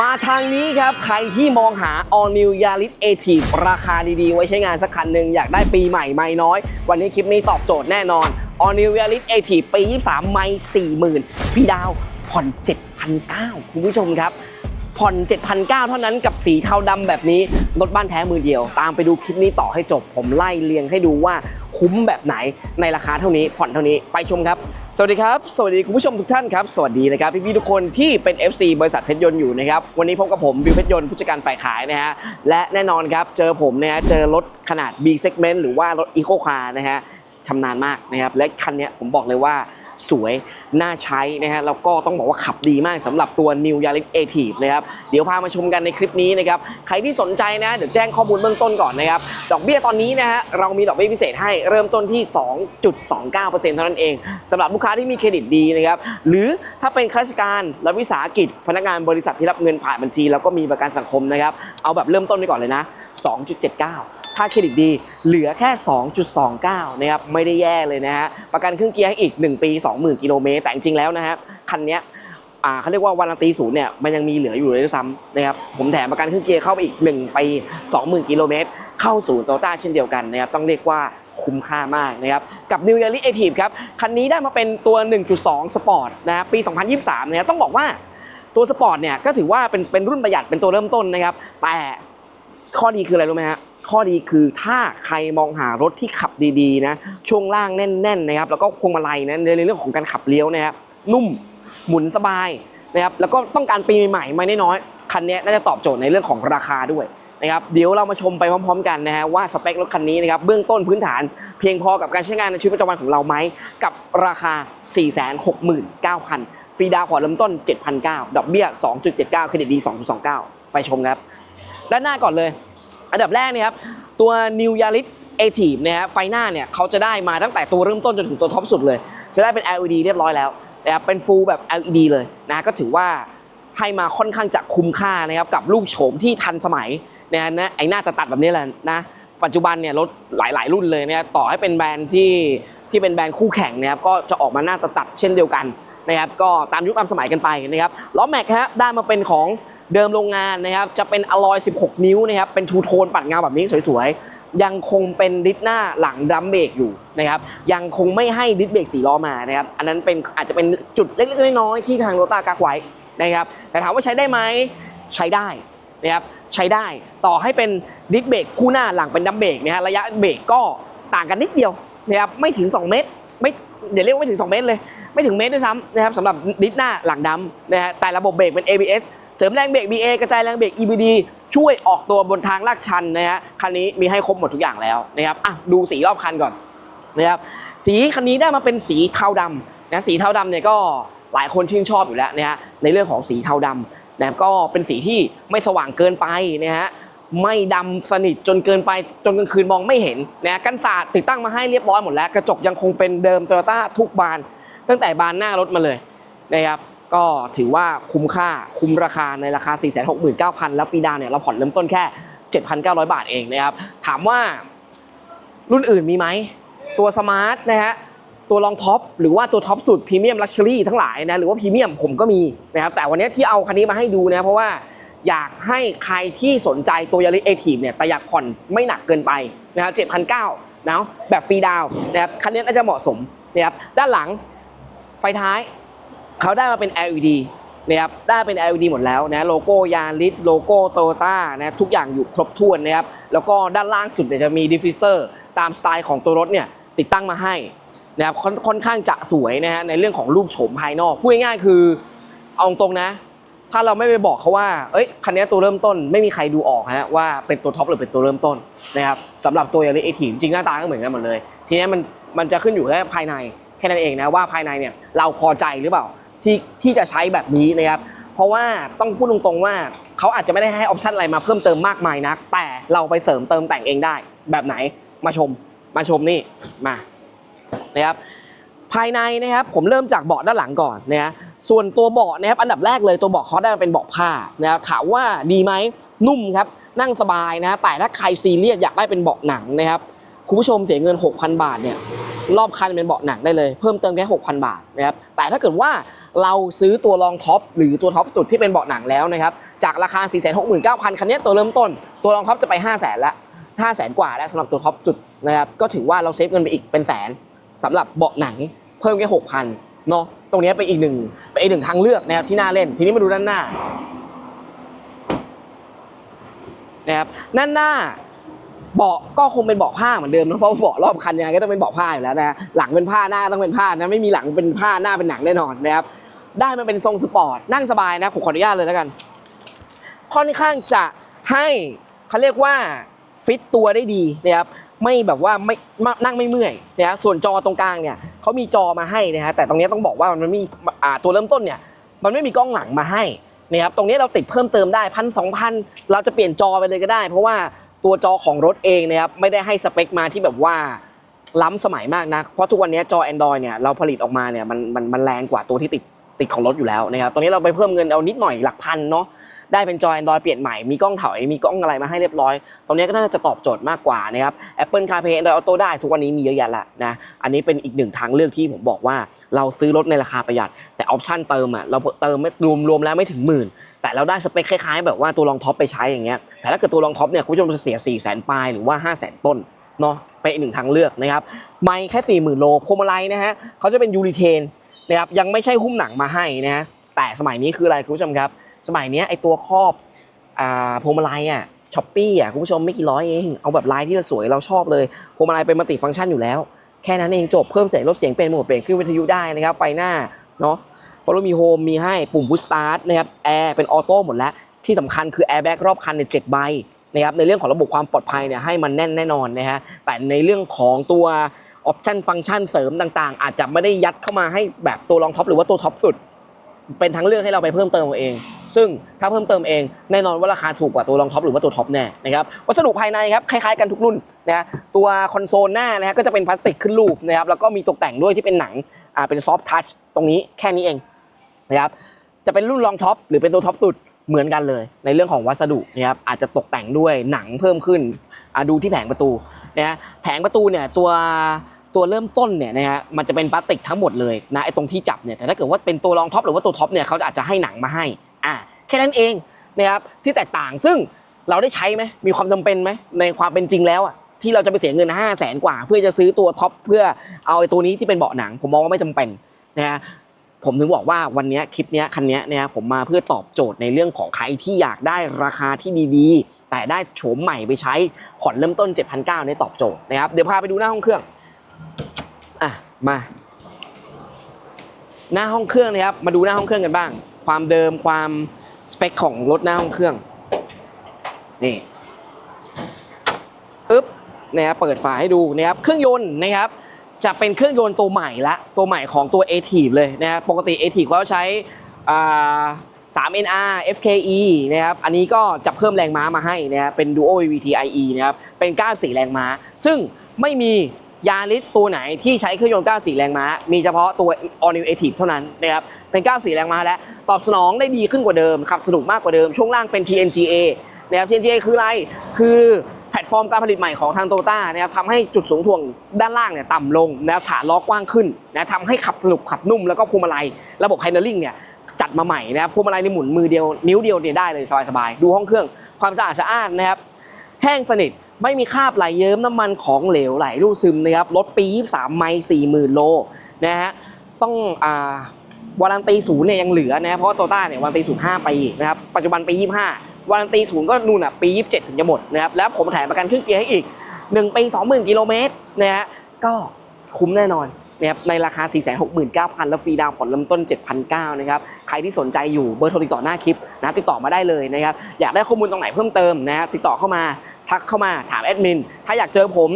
มาทางนี้ครับ ใครที่มองหา All New Yaris a t i v ราคาดีๆ ไว้ใช้งานสักคันหนึ่งอยากได้ปีใหม่ไม่น้อย วันนี้คลิปนี้ตอบโจทย์แน่นอน All New Yaris a t i v ปี 23 ไม่ 40,000 ฟรีดาวน์ผ่อน 7,900 คุณผู้ชมครับ ผ่อน 7,900 เท่านั้นกับสีเทาดำแบบนี้รถบ้านแท้มือเดียว ตามไปดูคลิปนี้ต่อให้จบ ผมไล่เรียงให้ดูว่าคุ้มแบบไหนในราคาเท่านี้ผ่อนเท่านี้ไปชมครับ สวัสดีครับ สวัสดีคุณผู้ชมทุกท่านครับ สวัสดีนะครับพี่ๆทุกคนที่เป็น FC บริษัทเพชรยนต์อยู่นะครับ วันนี้พบกับผมบิวเพชรยนต์ผู้จัดการฝ่ายขายนะฮะและแน่นอนครับเจอผมนะฮะเจอรถขนาด B segment หรือว่ารถ Eco Car นะฮะชำนาญมากนะครับและคันนี้ผมบอกเลยว่า สวย น่าใช้นะฮะแล้วก็ต้องบอกว่าขับดีมากสำหรับตัว New Yaris a t i v นะครับเดี๋ยวพามาชมกันในคลิปนี้นะครับใครที่สนใจนะเดี๋ยวแจ้งข้อมูลเบื้องต้นก่อนนะครับดอกเบี้ยตอนนี้นะฮะเรามีดอกเบี้ยพิเศษให้เริ่มต้นที่ 2.29%เท่านั้นเองสำหรับลูกค้าที่มีเครดิตดีนะครับหรือถ้าเป็นข้าราชการและวิสาหกิจ พนักงานบริษัทที่รับเงินผ่านบัญชี แล้วก็มีประกันสังคมนะครับเอาแบบเริ่มต้นไปก่อนเลยนะ 2.79 ถ้าเครดิตดีเหลือแค่ 2.29 นะครับ ไม่ได้แย่เลยนะฮะ ประกันเครื่องเกียร์ให้อีก 1 ปี 20,000 กิโลเมตร แต่จริงๆแล้วนะฮะ คันนี้เขาเรียกว่าวันตีศูนย์เนี่ยมันยังมีเหลืออยู่เลยด้วยซ้ำนะครับผมแถมประกันเครื่องเกียร์เข้าไปอีก1ปี20,000 กิโลเมตร เข้าสู่โตต้าเช่นเดียวกันนะครับต้องเรียกว่าคุ้มค่ามากนะครับกับ New Yaris a t i v ครับ คันนี้ได้มาเป็นตัว 1.2สปอร์ตนะฮะปี 2023เนี่ยต้องบอกว่าตัวสปอร์ตเนี่ยก็ถือว่าเป็นเป็นรุ่นประหยัดเป็นตัวเริ่มต้นนะครับ แต่ข้อดีคืออะไรรู้ไหมฮะ ข้อดีคือถ้าใครมองหารถที่ขับดีๆนะช่วงล่างแน่นๆนะครับแล้วก็พวงมาลัยนะในเรื่องของการขับเลี้ยวนะครับนุ่มหมุนสบายนะครับแล้วก็ต้องการปีใหม่ๆไม่น้อยๆคันนี้น่าจะตอบโจทย์ในเรื่องของราคาด้วยนะครับเดี๋ยวเรามาชมไปพร้อมๆกันนะฮะว่าสเปครถคันนี้นะครับเบื้องต้นพื้นฐานเพียงพอกับการใช้งานในชีวิตประจำวันของเราไหมกับราคา 469,000ฟรีดาวน์ผ่อนเริ่มต้น 7,900ดอกเบี้ย 2.79เครดิตดี 2.29 ไปชมครับด้านหน้าก่อนเลย อันดับแรกเนี่ยครับตัว New Yaris a t i v เนี่ยฮะไฟหน้าเนี่ยเขาจะได้มาตั้งแต่ตัวเริ่มต้นจนถึงตัวท็อปสุดเลย จะได้เป็น LED เรียบร้อยแล้วนะครับเป็น full แบบ LED เลยนะก็ถือว่าให้มาค่อนข้างจะคุ้มค่านะครับกับรูปโฉมที่ทันสมัยนะฮะนะไอ้หน้าจะตัดแบบนี้แหละนะปัจจุบันเนี่ยรถหลาย ๆ รุ่นเลยเนี่ยต่อให้เป็นแบรนด์ที่ที่เป็นแบรนด์คู่แข่งนะครับก็จะออกมาหน้าจะตัดเช่นเดียวกันนะครับก็ตามยุคตามสมัยกันไปนะครับล้อแม็กฮะได้มาเป็นของ เดิมโรงงานนะครับจะเป็นอลลอย 16 นิ้วนะครับเป็นทูโทนปัดเงาแบบนี้สวยๆ ยังคงเป็นดิสหน้าหลังดัมเบรกอยู่นะครับยังคงไม่ให้ดิสเบรกสีล้อมานะครับอันนั้นเป็นอาจจะเป็นจุดเล็กๆน้อยๆที่ทางโรต้ากักไว้นะครับแต่ถามว่าใช้ได้ไหมใช้ได้นะครับใช้ได้ต่อให้เป็นดิสเบรกคู่หน้าหลังเป็นดัมเบรกนะฮะระยะเบรกก็ต่างกันนิดเดียวนะครับไม่ถึง 2 เมตรไม่เดี๋ยวเรียกว่าไม่ถึง 2 เมตรเลย ไม่ถึงเมตรด้วยซ้ำนะครับสำหรับดิสหน้าหลังดำนะฮะแต่ระบบเบรกเป็น ABS เสริมแรงเบรก BA กระจายแรงเบรก EBD ช่วยออกตัวบนทางลาดชันนะฮะคันนี้มีให้ครบหมดทุกอย่างแล้วนะครับอะดูสีรอบคันก่อนนะครับสีคันนี้ได้มาเป็นสีเทาดำนะสีเทาดำเนี่ยก็หลายคนชื่นชอบอยู่แล้วนะฮะในเรื่องของสีเทาดำนะครับก็เป็นสีที่ไม่สว่างเกินไปนะฮะไม่ดำสนิทจนเกินไปจนกลางคืนมองไม่เห็นนะกันศาสตร์ติดตั้งมาให้เรียบร้อยหมดแล้ว กระจกยังคงเป็นเดิมโตโยต้าทุกบาน ตั้งแต่บานหน้ารถมาเลยนะครับ ก็ถือว่าคุ้มค่าคุ้มราคาในราคา 469,000 แล้วฟรีดาวเนี่ยเราผ่อนเริ่มต้นแค่ 7,900 บาทเองนะครับ ถามว่ารุ่นอื่นมีไหม ตัวสมาร์ทนะฮะตัวรองท็อปหรือว่าตัวท็อปสุดพรีเมียมลักชัวรี่ทั้งหลายนะหรือว่าพรีเมียมผมก็มีนะครับแต่วันนี้ที่เอาคันนี้มาให้ดูนะเพราะว่าอยากให้ใครที่สนใจตัวยาริสเอทีฟเนี่ยแต่อยากผ่อนไม่หนักเกินไปนะครับ7,900นะแบบฟรีดาวน์นะครับคันนี้น่าจะเหมาะสมนะครับด้านหลังไฟท้าย เขาได้มาเป็น LED นะครับได้เป็น LED หมดแล้วนะโลโก้ยาริสโลโก้โตโยต้านะทุกอย่างอยู่ครบถ้วนนะครับแล้วก็ด้านล่างสุดเนี่ยจะมีดิฟฟิเซอร์ตามสไตล์ของตัวรถเนี่ยติดตั้งมาให้นะครับค่อนค่อนข้างจะสวยนะฮะในเรื่องของรูปโฉมภายนอกพูดง่ายๆคือเอาตรงนะ ถ้าเราไม่ไปบอกเขาว่าเอ้ยคันนี้ตัวเริ่มต้นไม่มีใครดูออกฮะว่าเป็นตัวท็อปหรือเป็นตัวเริ่มต้นนะครับสำหรับตัวยาริสเอทีจริงหน้าตาก็เหมือนกันหมดเลย ทีนี้มันมันจะขึ้นอยู่แค่ภายในแค่นั้นเองนะว่าภายในเนี่ยเราพอใจหรือเปล่า ที่ที่จะใช้แบบนี้นะครับเพราะว่าต้องพูดตรงๆว่าเขาอาจจะไม่ได้ให้ออปชันอะไรมาเพิ่มเติมมากมายนัก แต่เราไปเสริมเติมแต่งเองได้ แบบไหนมาชมมาชมนี่มานะครับภายในนะครับผมเริ่มจากเบาะด้านหลังก่อนนะฮะส่วนตัวเบาะนะครับอันดับแรกเลยตัวเบาะเขาได้มาเป็นเบาะผ้านะครับถามว่าดีไหมนุ่มครับนั่งสบายนะฮะแต่ถ้าใครซีเรียสอยากได้เป็นเบาะหนังนะครับคุณผู้ชมเสียเงิน 6,000 บาทเนี่ย รอบคันเป็นเบาะหนังได้เลย เพิ่มเติมแค่6,000 บาทนะครับแต่ถ้าเกิดว่าเราซื้อตัวรองท็อปหรือตัวท็อปสุดที่เป็นเบาะหนังแล้วนะครับจากราคา 469,000 คันนี้ตัวเริ่มต้น ตัวรองท็อปจะไป 5 0 0 0 0นละ5 0 0 0 0 กว่าแล้วสำหรับตัวท็อปสุดนะครับก็ถือว่าเราเซฟเงินไปอีกเป็นแสนสำหรับเบาะหนังเพิ่มแค่6,000เนาะตรงนี้เป็นอีกหนึ่งเป็นอีกหนึ่งทางเลือกนะครับที่น่าเล่นทีนี้มาดูด้านหน้านะครับด้านหน้า เบาะก็คงเป็นเบาะผ้าเหมือนเดิมนะเพราะเบาะรอบคันยังไงก็ต้องเป็นเบาะผ้าอยู่แล้วนะหลังเป็นผ้าหน้าต้องเป็นผ้านะไม่มีหลังเป็นผ้าหน้าเป็นหนังแน่นอนนะครับได้มันเป็นทรงสปอร์ตนั่งสบายนะผมขออนุญาตเลยแล้วกัน ค่อนข้างจะให้เขาเรียกว่าฟิตตัวได้ดีนะครับไม่แบบว่าไม่นั่งไม่เมื่อยนะครับส่วนจอตรงกลางเนี่ยเขามีจอมาให้นะฮะแต่ตรงนี้ต้องบอกว่ามันไม่มีตัวเริ่มต้นเนี่ยมันไม่มีกล้องหลังมาให้นะครับตรงนี้เราติดเพิ่มเติมได้พันสองพันเราจะเปลี่ยนจอไปเลยก็ได้ เพราะว่า ตัวจอของรถเองนะครับไม่ได้ให้สเปคมาที่แบบว่าล้ำสมัยมากนะเพราะทุกวันนี้จอ Android เนี่ยเราผลิตออกมาเนี่ยมันมันมันแรงกว่าตัวที่ติดติดของรถอยู่แล้วนะครับตรงนี้เราไปเพิ่มเงินเอานิดหน่อยหลักพันเนาะได้เป็นจอ Android เปลี่ยนใหม่ มีกล้องถอยมีกล้องอะไรมาให้เรียบร้อย ตรงนี้ก็น่าจะตอบโจทย์มากกว่านะครับ Apple CarPlay Android Auto ได้ทุกวันนี้มีเยอะแยะละนะ อันนี้เป็นอีกหนึ่งทางเลือกที่ผมบอกว่า เราซื้อรถในราคาประหยัด แต่ออปชั่นเติมอะเราเติมไม่รวมรวมแล้วไม่ถึงหมื่น แต่เราได้สเปคคล้ายๆ แบบว่าตัวรองท็อปไปใช้อย่างเงี้ยแต่ถ้าเกิดตัวรองท็อปเนี่ยคุณผู้ชมจะเสีย4 0 0 0 0 0ปลายหรือว่า 5 0 0 0 0 0ต้นเนาะเป็นอีกหนึ่งทางเลือกนะครับไม่แค่ 40,000 โลพวงมาลัยนะฮะเขาจะเป็นยูริเทนนะครับยังไม่ใช่หุ้มหนังมาให้นะฮะแต่สมัยนี้คืออะไรคุณผู้ชมครับ สมัยนี้ไอตัวครอบอ่าพวงมาลัยอะช้อปปี้อะคุณผู้ชมไม่กี่ร้อยเองเอาแบบลายที่สวยเราชอบเลยพวงมาลัยเป็นมัลติฟังก์ชันอยู่แล้ว แค่นั้นเองจบเพิ่มเสียงลดเสียงเป็นโหมดเปลี่ยนขึ้นวิทยุได้นะครับไฟหน้าเนาะ Follow Me Home มีให้ปุ่ม Push Start นะครับแอร์เป็นออโต้หมดแล้ว ที่สำคัญคือแอร์แบ็กรอบคันเนี่ยเจ็ดใบนะครับในเรื่องของระบบความปลอดภัยเนี่ยให้มันแน่นแน่นอนนะฮะแต่ในเรื่องของตัวออปชันฟังก์ชันเสริมต่างๆ อาจจะไม่ได้ยัดเข้ามาให้แบบตัวรองท็อปหรือว่าตัวท็อปสุด เป็นทั้งเรื่องให้เราไปเพิ่มเติมเอาเอง ซึ่งถ้าเพิ่มเติมเองแน่นอนว่าราคาถูกกว่าตัวรองท็อปหรือว่าตัวท็อปแน่นะครับวัสดุภายในครับคล้ายๆกันทุกรุ่นนะตัวคอนโซลหน้านะฮะก็จะเป็นพลาสติกขึ้นรูปนะครับแล้วก็มีตกแต่งด้วยที่เป็นหนังอ่าเป็นซอฟท์ทัชตรงนี้แค่นี้เอง นะครับจะเป็นรุ่นรองท็อปหรือเป็นตัวท็อปสุดเหมือนกันเลย ในเรื่องของวัสดุนะครับอาจจะตกแต่งด้วยหนังเพิ่มขึ้นอ่าดูที่แผงประตูนะฮะแผงประตูเนี่ยตัวตัวเริ่มต้นเนี่ยนะฮะมันจะเป็นพลาสติกทั้งหมดเลยนะไอ้ตรงที่จับเนี่ยแต่ถ้าเกิดว่าเป็นตัวรองท็อปหรือว่าตัวท็อปเนี่ยเขาอาจจะให้หนังมาให้อ่าแค่นั้นเองนะครับที่แตกต่างซึ่งเราได้ใช้ไหมมีความจำเป็นไหมในความเป็นจริงแล้วอะที่เราจะไปเสียเงิน 5 0 0แสนกว่า เพื่อจะซื้อตัวท็อปเพื่อเอาไอ้ตัวนี้ที่เป็นเบาะหนัง ผมมองว่าไม่จำเป็นนะฮะ ผมถึงบอกว่าวันนี้คลิปนี้คันนี้เนี่ยผมมาเพื่อตอบโจทย์ในเรื่องของใครที่อยากได้ราคาที่ดีๆ แต่ได้โฉมใหม่ไปใช้ผ่อนเริ่มต้น 7,900เนี่ยตอบโจทย์นะครับ เดี๋ยวพาไปดูหน้าห้องเครื่องอะมา หน้าห้องเครื่องนะครับมาดูหน้าห้องเครื่องกันบ้าง ความเดิมความสเปคของรถหน้าห้องเครื่องนี่อึ๊บนะครับเปิดฝาให้ดูนะครับเครื่องยนต์นะครับ จะเป็นเครื่องยนต์ตัวใหม่ละตัวใหม่ของตัว a t i v เลยนะครับปกติ a t i v เขาใช้ 3NR FKE นะครับอันนี้ก็จะเพิ่มแรงม้ามาให้นะครับเป็น Duo VVT IE นะครับเป็น 94 แรงม้า ซึ่งไม่มียาริสตัวไหนที่ใช้เครื่องยนต์ 94 แรงม้า มีเฉพาะตัว All New a t i v เท่านั้นนะครับ เป็น 94 แรงม้าและตอบสนองได้ดีขึ้นกว่าเดิม ขับสนุกมากกว่าเดิม ช่วงล่างเป็น TNGA นะครับ TNGA คืออะไร คือ พลตฟอร์มการผลิตใหม่ของทางโตต้านะครับทำให้จุดสูงถ่วงด้านล่างเนี่ยต่ำลงนะครับฐานล้อกว้างขึ้นนะทำให้ขับสนุกขับนุ่มแล้วก็พวงมาลัยระบบไฮเดอร์ลิงเนี่ยจัดมาใหม่นะครับพวงมาลัยในหมุนมือเดียวนิ้วเดียวเนี่ยได้เลยสบายๆดูห้องเครื่องความสะอาดสะอานนะครับแห้งสนิทไม่มีคราบไหลเยิ้มน้ำมันของเหลวไหลรูซึมนะครับรถปี 23 ไมล์40,000 โลนะฮะต้องอ่าวารันตีศูนย์เนี่ยยังเหลือนะเพราะว่าโตต้าเนี่ยวารันตีศูนย์5ปีนะครับปัจจุบันปี 25 วารันตีศูนย์ก็นู่นอะปี27ถึงจะหมดนะครับแล้วผมแถมประกันเครื่องเกียร์ให้อีก1ปี20,000กิโลเมตรนะฮะก็คุ้มแน่นอนนะครับในราคา 469,000 แล้วฟรีดาวผ่อนเริ่มต้น 7,900นะครับ ใครที่สนใจอยู่เบอร์โทรติดต่อหน้าคลิปนะติดต่อมาได้เลยนะครับ อยากได้ข้อมูลตรงไหนเพิ่มเติมนะฮะติดต่อเข้ามา ทักเข้ามาถามแอดมิน ถ้าอยากเจอผม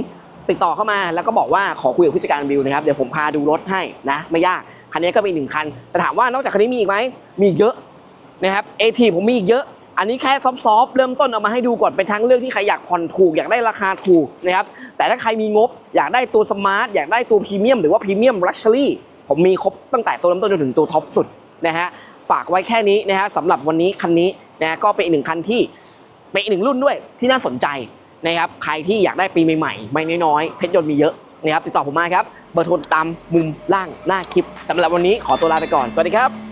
ติดต่อเข้ามาแล้วก็บอกว่าขอคุยกับผู้จัดการบิวนะครับ เดี๋ยวผมพาดูรถให้นะ ไม่ยาก คันนี้ก็มีหนึ่งคัน แต่ถามว่านอกจากคันนี้มีอีกไหมมีเยอะนะครับเอทีผมมีอีกเยอะ อันนี้แค่ซอฟต์ๆเริ่มต้นเอามาให้ดูก่อนเป็นทางเลือกที่ใครอยากผ่อนถูกอยากได้ราคาถูกนะครับแต่ถ้าใครมีงบอยากได้ตัวสมาร์ทอยากได้ตัวพรีเมียมหรือว่าพรีเมียมลักชัวรี่ผมมีครบตั้งแต่ตัวเริ่มต้นจนถึงตัวท็อปสุดนะฮะฝากไว้แค่นี้นะฮะสำหรับวันนี้คันนี้นะก็เป็นอีกหนึ่งคันที่เป็นอีกหนึ่งรุ่นด้วยที่น่าสนใจนะครับใครที่อยากได้ปีใหม่ๆไม่น้อยๆเพชรยนต์มีเยอะนะครับติดต่อผมมาครับเบอร์โทรตามมุมล่างหน้าคลิปสำหรับวันนี้ขอตัวลาไปก่อนสวัสดีครับ